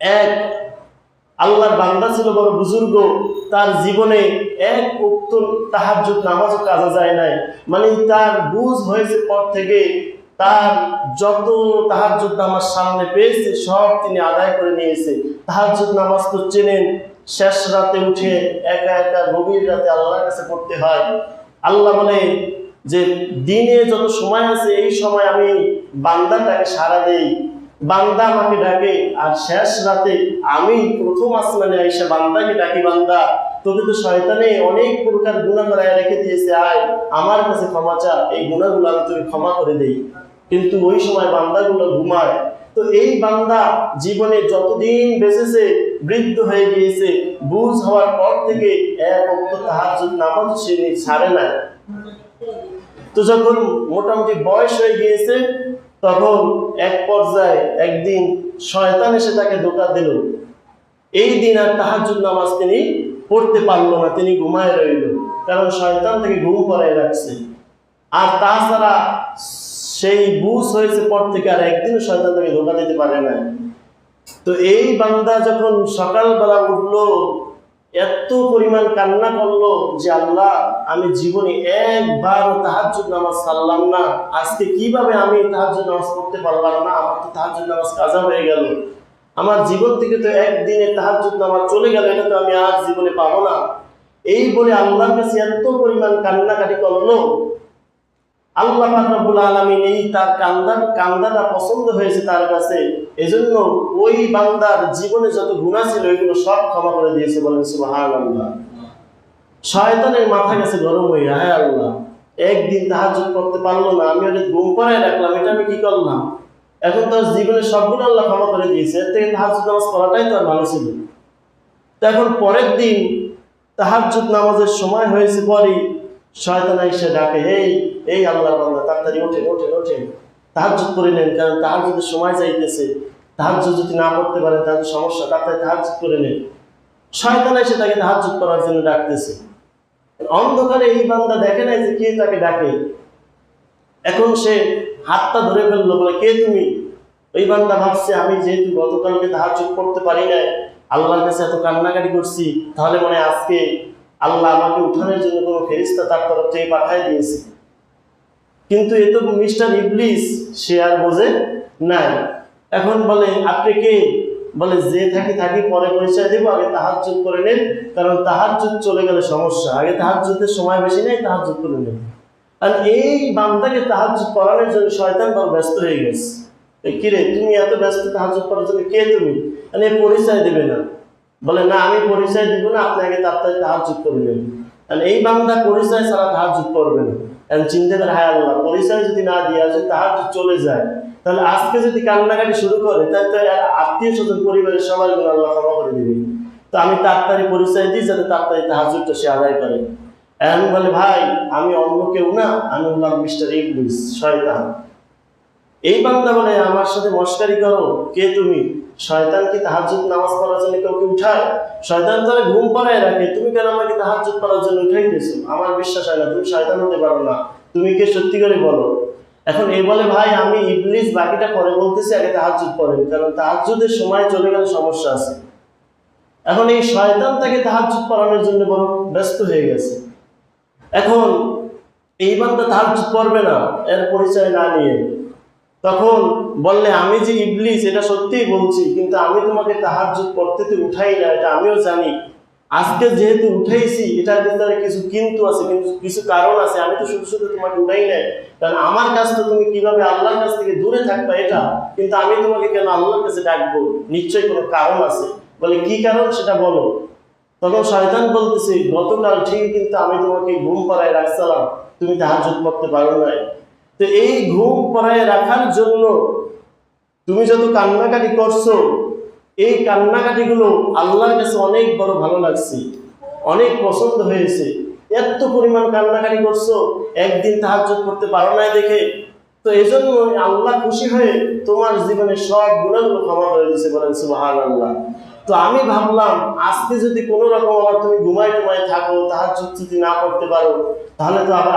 এক, আল্লাহর বান্দা ছিল বড় বুজুর্গ, তার জীবনে এক উক্ত তাহাজ্জুদ নামাজও কাজা যায় নাই। মানে তার বুঝ হয়েছে পর থেকে তার যত তাহাজ্জুদ নামাজ সামনে পেয়েছে, সব তিনি আদায় করে নিয়েছে। তাহাজ্জুদ নামাজ তো চেনেন, শেষ রাতে উঠে একা একা গভীর রাতে আল্লাহর কাছে পড়তে হয়। আল্লাহ বলে যে, দিনে যত সময় আছে, এই সময় আমি বান্দাটাকে সারা দেই। বান্দা আমাকে ডাকে, আর শেষ রাতে আমি প্রথম আসমানে এসে বান্দাকে ডাকি, বান্দা, তোকে তো শয়তানে অনেক প্রকার গুণা করায় রেখে দিয়েছে, আয়, আমার কাছে ক্ষমা চা এই গুণাগুলো আমি তোকে ক্ষমা করে দেই। কিন্তু ওই সময় বান্দাগুলো ঘুমায়। তো এই বান্দা জীবনে যতদিন বেঁচেছে, বৃদ্ধ হয়ে গিয়েছে, বুঝ হওয়ার পর থেকে এক অক্ত তাহার নামাজ সে ছাড়ে না তো যখন মোটামুটি বয়স হয়ে গিয়েছে তখন এক পর্যায়ে একদিন শয়তান এসে তাকে ধোকা দিল। এই দিন আর তাহাজুদ নামাজ তিনি পড়তে পারল না, তিনি ঘুমায় রইল। কারণ শয়তান থেকে ঘুম পড়ায় রাখছে। আর তাছাড়া সেই বুঝ হয়েছে পর থেকে আর একদিনও শয়তান তাকে ধোকা দিতে পারে না তো এই বান্দা যখন সকালবেলা উঠল এত পরিমাণ কান্না করল যে আল্লাহ, আমি জীবনে একবার তাহাজ্জুদ নামাজ সারলাম না। আজকে কীভাবে আমি তাহাজ্জুদ নামাজ পড়তে পারলাম না? আমার তো তাহাজ্জুদ নামাজ কাজা হয়ে গেল। আমার জীবন থেকে তো একদিনে তাহাজ্জুদ নামাজ চলে গেল, এটা তো আমি আর জীবনে পাবো না। এই বলে আল্লাহর কাছে এত পরিমাণ কান্নাকাটি করল আল্লাহ রব্বুল আলামিন এই তার কান্দার কান্দাটা পছন্দ হয়েছে তার কাছে। এজন্য ওই বান্দার জীবনে যত গুনাহ ছিল, এগুলো সব ক্ষমা করে দিয়েছে বলেন সুবহানাল্লাহ। শয়তানের মাথা গেছে গরম হয়ে হ্যাঁ আল্লাহ। একদিন তাহাজ্জুদ করতে পারল না, আমি ওকে ঘুম করায় রাখলাম, এটা আমি কি করলাম? এখন তো জীবনে সবগুলো আল্লাহ ক্ষমা করে দিয়েছে, এর থেকে তাহাজ্জুদ নামাজ পড়াটাই তো আর ভালো ছিল তো এখন পরের দিন তাহাজ্জুদ নামাজের সময় হয়েছে পরই শয়তান এসে ডাকে, এই এই আল্লাহ বান্দা তাড়াতাড়ি ওঠেন ওঠেন ওঠেন। তাহাজ্জুদ করে নেন, কারণ তাহাজ্জুদের সময় যাইতেছে। তাহাজ্জুদ যদি না করতে পারেন, তাহলে সমস্যা, তাড়াতাড়ি তাহাজ্জুদ করে নেন। শয়তান এসে তাকে তাহাজ্জুদ করার জন্য ডাকতেছে। অন্ধকারে এই বান্দা দেখে নাই যে কে তাকে ডাকে। এখন সে হাতটা ধরে ফেলল, বলে, কে তুমি? ওই বান্দা ভাবছে, আমি যেহেতু গতকালকে তাহাজ্জুদ করতে পারি নাই, আল্লাহর কাছে এত কান্নাকাটি করছি, তাহলে মনে আজকে আল্লাহ আমাকে উঠানোর জন্য কোনো ফেরিস্তা তার তরফ থেকে পাঠাই দিয়েছে। কিন্তু এ তো মিস্টার ইবলিস, সে আর বোঝে নাই। এখন বলে, আপনি কে? বলে, যে থাকি থাকি পরে পরিচয় দেবো, আগে তাহাজ্জুদ করে নেন, কারণ তাহাজ্জুদ চলে গেলে সমস্যা। আগে তাহাজ্জুদের সময় বেশি নেই, তাহাজ্জুদ করে নেন। আর এই বান্দাকে তাহাজ্জুদ করানোর জন্য শয়তান বড় ব্যস্ত হয়ে গেছে। কিরে তুমি এত ব্যস্ত তাহাজ্জুদ করার জন্য কে তুমি? মানে পরিচয় দেবে না। বলে, না, আমি পরিচয় দিব না আপনি আগে তাড়াতাড়ি তাহাজ্জুদ করে নেন আর এই বান্দা পরিচয় ছাড়া তাহাজ্জুদ করবে না। এখন চিন্তা করে হায় আল্লাহ, পরিচয় যদি না দিয়ে আসে, তাহাজ্জুদ চলে যায়। তাহলে আজকে যদি কান্নাকাটি শুরু করে, তাহলে তো আত্মীয় স্বজন পরিবারের সবার গুণ আল্লাহ ক্ষমা করে দিবে। তো আমি তাড়াতাড়ি পরিচয় দিই যাতে তাড়াতাড়ি তাহাজুদটা সে আদায় করে। এখন বলে, ভাই, আমি অন্য কেউ না, আমি হলাম মিস্টার ইংলিশ শয়তান। এই বান্দা বলে, আমার সাথে মস্কারি করো। কে তুমি? শয়তান কি নামাজ পড়ার জন্য কাউকে উঠায়? শয়তান তারা ঘুম পড়ায় রাখে, তুমি কেন আমাকে তাহাজুদ পড়ার জন্য উঠাইতেছো? আমার বিশ্বাস হয় না, তুমি শয়তান হতে পারো না। তুমি কে? সত্যি করে বলো। এখন এই বলে, ভাই, আমি ইবলিস বাকিটা পরে বলতেছি, আগে তাহাজুদ পড়েন। কারণ তাহাজুদের সময় চলে গেলে সমস্যা আছে। এখন এই শয়তান তাকে তাহাজুদ পড়ানোর জন্য বড় ব্যস্ত হয়ে গেছে। এখন এই বান্দা তাহাজুদ পড়বে না, এর পরিচয় না নিয়ে। তখন বললে, আমি যে ইবলিস, এটা সত্যিই বলছি, কিন্তু আমি তোমাকে তাহাজুদ পড়তে তো উঠাই না, এটা আমিও জানি। আজকে যেহেতু উঠাইছি, এটার ভিতরে কিছু কিন্তু আছে, কিন্তু কিছু কারণ আছে, আমি তো শুধু শুধু তোমাকে উঠাই নাই। কারণ আমার কাছ তো তুমি কীভাবে আল্লাহর কাছ থেকে দূরে থাকবে এটা? কিন্তু আমি তোমাকে কেন আল্লাহর কাছে ডাকবো? নিশ্চয়ই কোনো কারণ আছে। বলে, কি কারণ সেটা বলো। তখন শয়তান বলতেছে, গতকাল ঠিক কিন্তু আমি তোমাকে ঘুম পাড়ায় রাখছিলাম, তুমি তাহাজুদ পড়তে পারো নাই। তো এই ঘুম পড়ায় রাখার জন্য তুমি যত কান্নাকাটি করছ, এই কান্নাকাটিগুলো আল্লাহর কাছে অনেক বড় ভালো লাগছে, অনেক পছন্দ হয়েছে। এত পরিমাণ কান্নাকাটি করছ, একদিন তাহাজ্জুদ করতে পারো নাই দেখে। তো এই জন্য আল্লাহ খুশি হয়ে তোমার জীবনে সব গুণাগুলো ক্ষমা করে দিছে বলেন সুবাহান আল্লাহ তো আমি ভাবলাম, আজকে যদি কোনো রকম আবার তুমি ঘুমায় টুমায় থাকো, তাহাজ্জুদ যদি না করতে পারো, তাহলে তো আবার